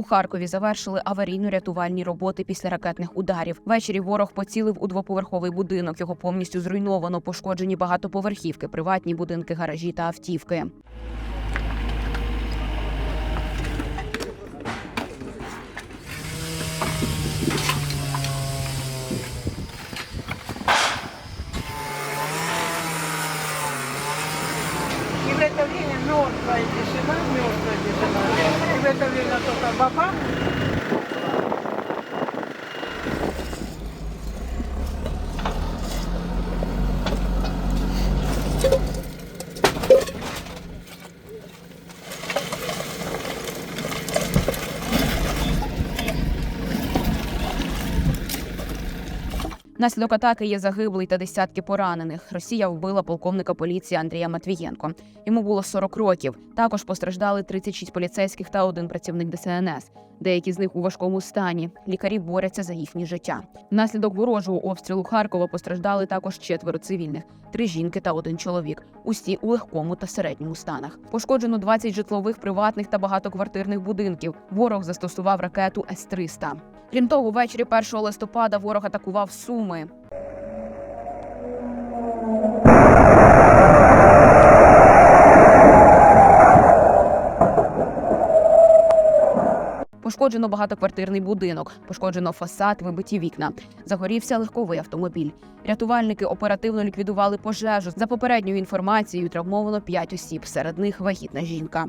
У Харкові завершили аварійно-рятувальні роботи після ракетних ударів. Ввечері ворог поцілив у двоповерховий будинок. Його повністю зруйновано, пошкоджені багатоповерхівки, приватні будинки, гаражі та автівки. И это время мертвая тишина, мертвая тишина. también a tocar papá. Наслідок атаки є загиблий та десятки поранених. Росія вбила полковника поліції Андрія Матвієнко. Йому було 40 років. Також постраждали 36 поліцейських та один працівник ДСНС. Деякі з них у важкому стані. Лікарі борються за їхнє життя. Внаслідок ворожого обстрілу Харкова постраждали також четверо цивільних: три жінки та один чоловік. Усі у легкому та середньому станах. Пошкоджено 20 житлових, приватних та багатоквартирних будинків. Ворог застосував ракету С-300. Крім того, ввечері 1 листопада ворог атакував Суми. Пошкоджено багатоквартирний будинок, пошкоджено фасад, вибиті вікна. Загорівся легковий автомобіль. Рятувальники оперативно ліквідували пожежу. За попередньою інформацією, травмовано 5 осіб. Серед них вагітна жінка.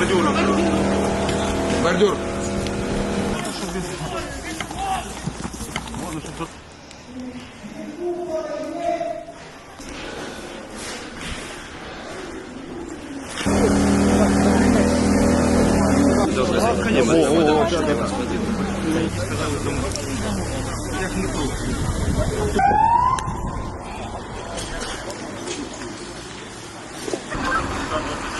Бордюр. Бордюр. О, о, о, о. Thank you.